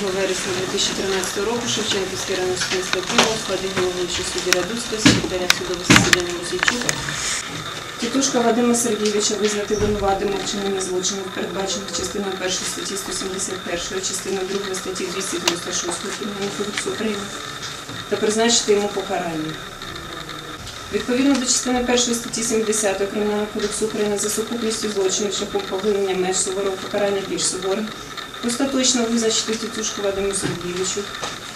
2013 року Шевченківський районний міста Києва у складі головуючого судді Радуцького, секретаря судового засідання Мосійчук. Тітушка Вадима Сергійовича визнати винуватим у вчиненні злочинів, передбачених частиною 1 статті 171, частиною 2 статті 296 Кримінального кодексу України та призначити йому покарання. Відповідно до частини 1 статті 70 Кримінального кодексу України за сукупністю злочинів шляхом поглинення меж суворого покарання більш суворим, остаточно визначити тітушку Вадиму Сергійовичу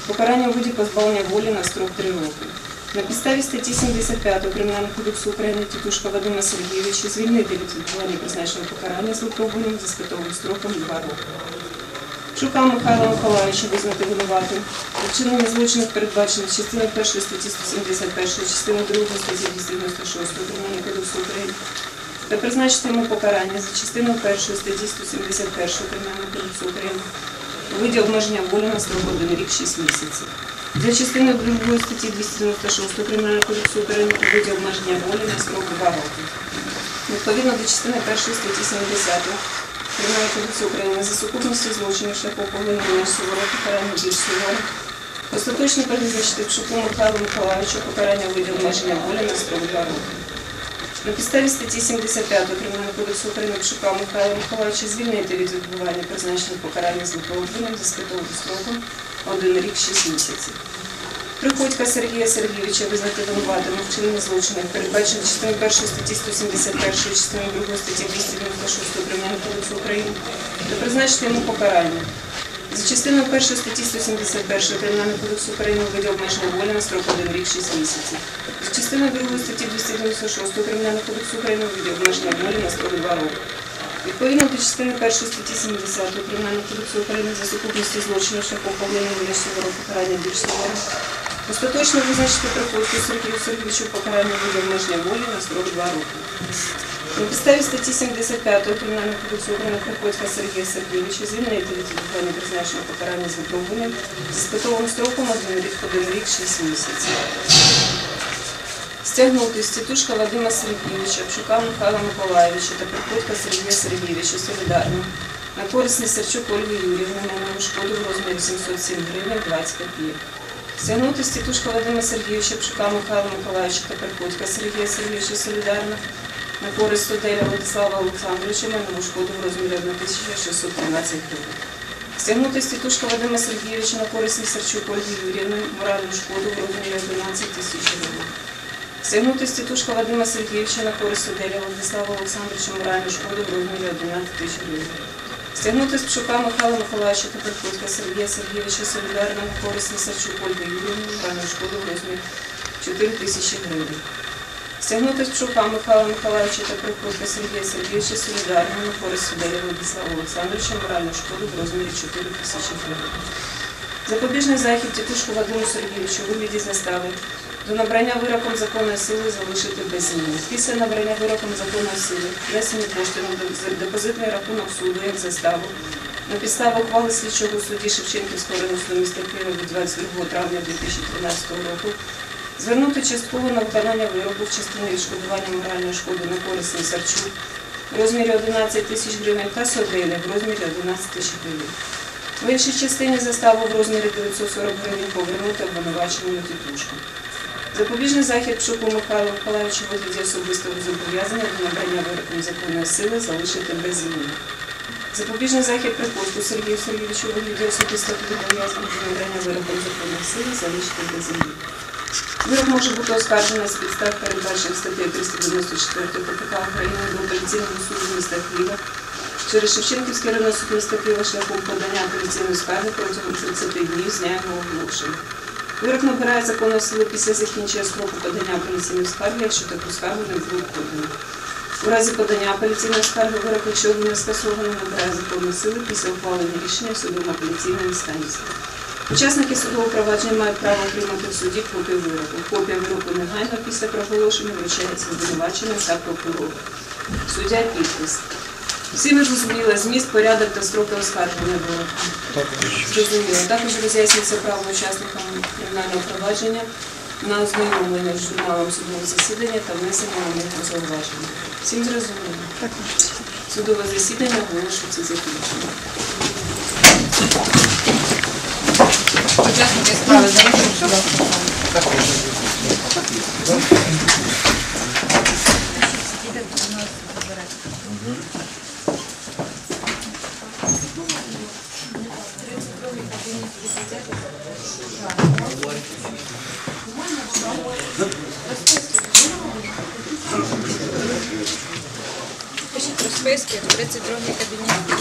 покарання у виді позбавлення волі на строк 3 роки. На підставі статті 75 Кримінального кодексу України Тітушка Вадима Сергійовича звільнити від відбування призначеного покарання з випробуванням за спитовим строком 2 роки. Шука Михайла Миколаївича визнати винуватим. Вчинення злочинів передбачених частиною 1 статті 171, частиною 2 статті 296 Кримінального кодексу України та призначити йому покарання за частиною 1 статті 171 Кримінального кодексу України у виді обмеження волі на строк 1 рік 6 місяців. За частиною 2 статті 296 Кримінального кодексу України у виді обмеження волі на строк 2 роки. Відповідно до частини 1 статті 70 Кримінального кодексу України за сукупністю злочинів шляхом поглинення суворого покарання більш суворо. Остаточно передбачити Пшуку Михайлу Миколаївичу покарання виді обмеження волі на строк 2 роки. На підставі статті 75 Кримінального кодексу України Пшука Михайла Миколаївича звільнити від відбування призначеного покарання з випробуванням за спитовим строком 1 рік 6 місяців. Приходька Сергія Сергійовича визнати винуватим у вчиненні злочинів, передбачено частиною 1 статті 171, частиною 2 статті 296 Кримінального кодексу України та призначити йому покарання. За частиною 1 статті 171 Кримінального кодексу України виді обмеження волі на строк 1 рік 6 місяців. За частиною 2 статті 296 Кримінального кодексу України виді обмеження волі на строк 2 роки. Відповідно до частини 1 статті 70 Кримінального кодексу України за сукупністю злочинів шляхом поглинення більш суворого покарання більш суворого, остаточно визначити приходьку Сергію Сергійовичу покарання обмеження волі на строк 2 роки. На підставі статті 75 Кримінального кодексу України приходька Сергія Сергійовича звільнити від відбування призначеного покарання з випробуванням зі спитовим строком 1 рік 1 рік 6 місяців. Стягнути з тітушка Вадима Сергійовича, Пшука Михайла Миколаївича та Приходька Сергія Сергійовича солідарно на користь Несерчук Ольги Юрівни на шкоду в розмірі 707 гривень 20 копійок. Стягнути з тітушка Вадима Сергійовича, Пшука Михайла Миколаївича та Приходька Сергія Сергійовича солідарно на користь Соделя Владислава Олександровича на нову шкоду в розмірі 1613 гривень. Стягнути з тітушка Вадима Сергійовича на користь Несерчук Ольги Юрівни моральну шкоду в розмірі 11 тисяч гривень. Стягнути з тітушка Вадима Сергійовича на користь Оделя Владислава Олександровича моральну шкоду в розмірі 11 тисяч гривень. Стягнути з Пшука Михайла Миколаївича та Приходька Сергія Сергійовича солідарно на користь Несарчук Ольги Юріївни моральну шкоду в розмірі 4 тисячі гривень. Стягнути з Михайла Миколаївича та Приходька Сергія Сергійовича солідарно на користь Оделя Владислава Олександровича моральну шкоду в розмірі 4 тисячі гривень. Запобіжний захід тітушку Вадиму Сергійовичу у вигляді застави до набрання вироком законної сили залишити без змін. Після набрання вироком законної сили внесені кошти на депозитний рахунок суду як заставу на підставі ухвали слідчого судді Шевченківського району міста Києва від 22 травня 2013 року звернути частково на виконання вироку в частині відшкодування моральної шкоди на користь Несарчук в розмірі 11 тисяч гривень та Соделя в розмірі 11 тисяч гривень. В іншій частині заставу в розмірі 940 гривень повернути обвинуваченому тітушку. Запобіжний захід Пшуку Михайлу Миколаївичу вигляді особистого зобов'язання до набрання вироком законної сили залишити без змін. Запобіжний захід Приходьку Сергію Сергійовичу вигляді особистого зобов'язання до набрання вироком законної сили залишити без змін. Вирок може бути оскаржений з підстав, передбачених статтею 394 КПК України до апеляційного суду міста Києва через Шевченківський районний суд міста Києва шляхом подання апеляційної скарги протягом 30 днів з дня його оголошення. Вирок набирає законної сили після закінчення строку подання апеляційної скарги, якщо таку скаргу не було подано. У разі подання апеляційної скарги вирок, якщо не скасовано, набирає законної сили після ухвалення рішення судом апеляційної інстанції. Учасники судового провадження мають право отримати в суді копію вироку. Копія вироку негайно після проголошення вручається обвинуваченим та прокурору. Суддя підпис. Всім зрозуміло зміст, порядок та строки оскарження вироку. Зрозуміло. Також роз'яснюється право учасникам кримінального провадження на ознайомлення з журналом судового засідання та внесення на них зауваження. Всім зрозуміло? Судове засідання оголошується закінченим. Учасники справи заїхали сюди. Пишіть про списки, 32 кабінет.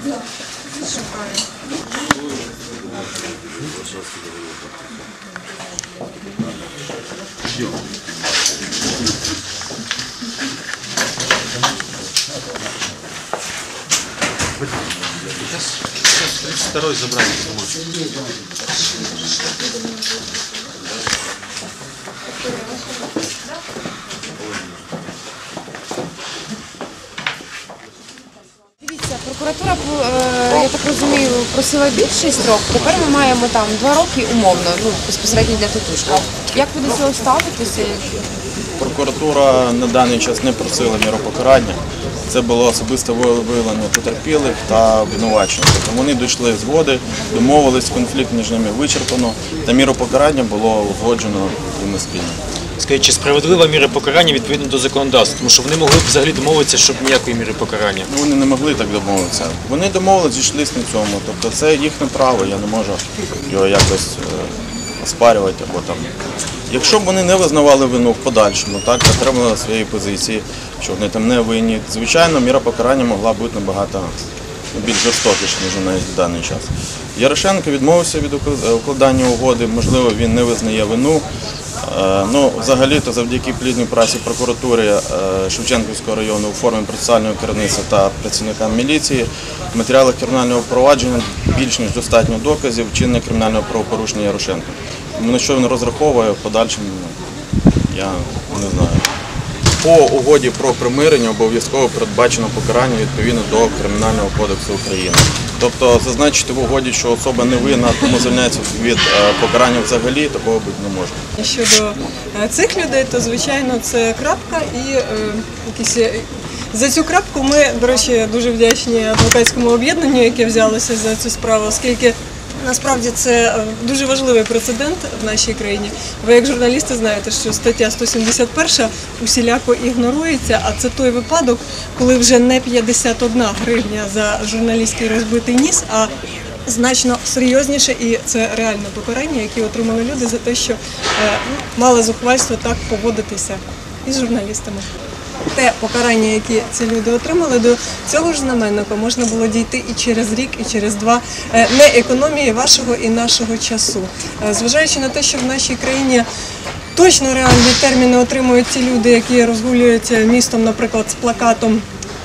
Ждем. Сейчас, сейчас 32-й забрали. Я так розумію, просила більший строк. Тепер ми маємо там два роки умовно, ну безпосередньо для тетушка. Як ви до цього ставитеся? Прокуратура на даний час не просила міропокарання. Це було особисте виявлення потерпілих та обвинувачених. Вони дійшли згоди, домовились, конфлікт між ними вичерпано, та міропокарання було узгоджено ними спільно. Скажіть, чи справедлива міра покарання відповідно до законодавства? Тому що вони могли б взагалі домовитися, щоб ніякої міри покарання. Ну, Вони не могли так домовитися. Вони домовились, зійшлись на цьому. Тобто це їхнє право, я не можу його якось е, оспарювати або там. Якщо б вони не визнавали вину в подальшому, так отримали своєї позиції, що вони там не винні, звичайно, міра покарання могла бути набагато більш жорстокіша, ніж вона є в даний час. Ярошенко відмовився від укладання угоди, можливо, він не визнає вину. Е, Ну, взагалі-то завдяки плідній праці прокуратури е, Шевченківського району у формі процесуального керівництва та працівникам міліції в матеріалах кримінального провадження більш ніж достатньо доказів чинне кримінального правопорушення Ярошенка. На що він розраховує в подальшому, ну, я не знаю. По угоді про примирення обов'язково передбачено покарання відповідно до Кримінального кодексу України. Тобто зазначити в угоді, що особа не винна, тому звільняється від е, покарання взагалі, такого бути не може. Щодо е, цих людей, то звичайно це крапка і е, якісь. За цю крапку ми, до речі, дуже вдячні адвокатському об'єднанню, яке взялося за цю справу, оскільки насправді це е, дуже важливий прецедент в нашій країні. Ви як журналісти знаєте, що стаття 171 усіляко ігнорується, а це той випадок, коли вже не 51 гривня за журналістський розбитий ніс, а значно серйозніше, і це реальне покарання, яке отримали люди за те, що е, ну, мали зухвальство так поводитися із журналістами. Те покарання, яке ці люди отримали, до цього ж знаменника можна було дійти і через рік, і через два, Е, не економії вашого і нашого часу. Е, Зважаючи на те, що в нашій країні точно реальні терміни отримують ті люди, які розгулюються містом, наприклад, з плакатом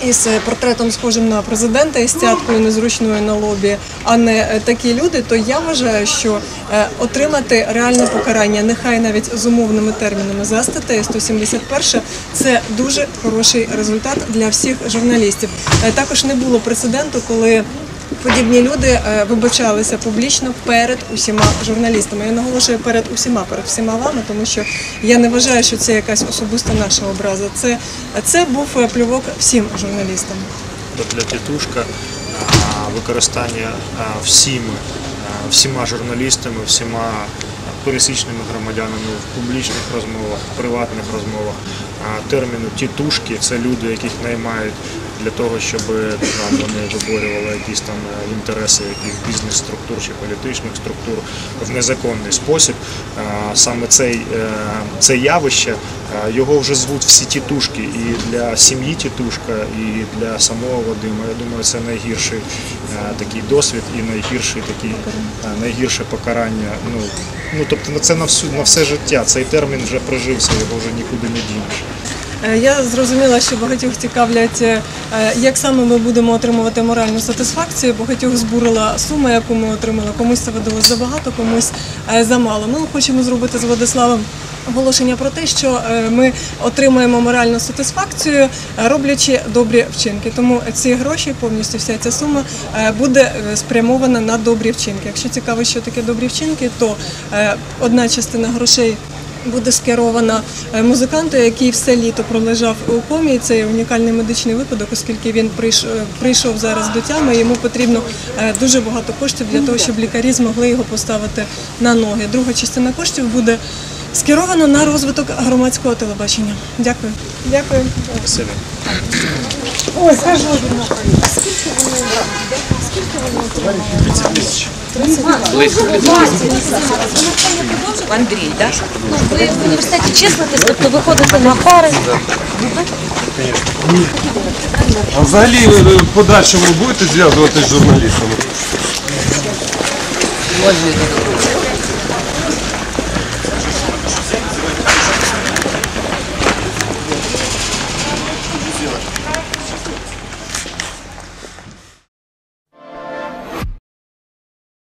із е, портретом, схожим на президента із цяткою незручною на лобі, а не е, такі люди, то я вважаю, що е, отримати реальне покарання, нехай навіть з умовними термінами за статтею 171, це дуже хороший результат для всіх журналістів. Також не було прецеденту, коли Подібні люди е, вибачалися публічно перед усіма журналістами. Я наголошую перед усіма, перед всіма вами, тому що я не вважаю, що це якась особиста наша образа. Це, це був е, плювок всім журналістам. для тітушка, використання всіми, всіма журналістами, всіма пересічними громадянами в публічних розмовах, в приватних розмовах. Терміну тітушки це люди, яких наймають для того, щоб там, вони виборювали якісь там е, інтереси яких бізнес-структур чи політичних структур в незаконний спосіб. Саме цей, е, це явище е, його вже звуть всі тітушки, і для сім'ї тітушка, і для самого Вадима. Я думаю, це найгірший е, такий досвід і найгірший такий, е, найгірше покарання. Ну, ну тобто на це на всю на все життя. Цей термін вже прижився, його вже нікуди не дінеш. Е, Я зрозуміла, що багатьох цікавлять, е, як саме ми будемо отримувати моральну сатисфакцію. Багатьох збурила сума, яку ми отримали. Комусь це видалось забагато, комусь е, замало. Ми хочемо зробити з Владиславом оголошення про те, що ми отримаємо моральну сатисфакцію, роблячи добрі вчинки. Тому ці гроші, повністю вся ця сума буде спрямована на добрі вчинки. Якщо цікаво, що таке добрі вчинки, то одна частина грошей буде скерована е, музиканту, який все літо пролежав у комі. Це унікальний медичний випадок, оскільки він прийшов, прийшов зараз до тями. Йому потрібно е, дуже багато коштів для того, щоб лікарі змогли його поставити на ноги. Друга частина коштів буде скерована на розвиток громадського телебачення. Дякую. Дякую. Спасибі. Андрій, так? Ну, ви в університеті числитесь, тобто виходите на пари. А взагалі ви в подальшому будете зв'язуватися з журналістами?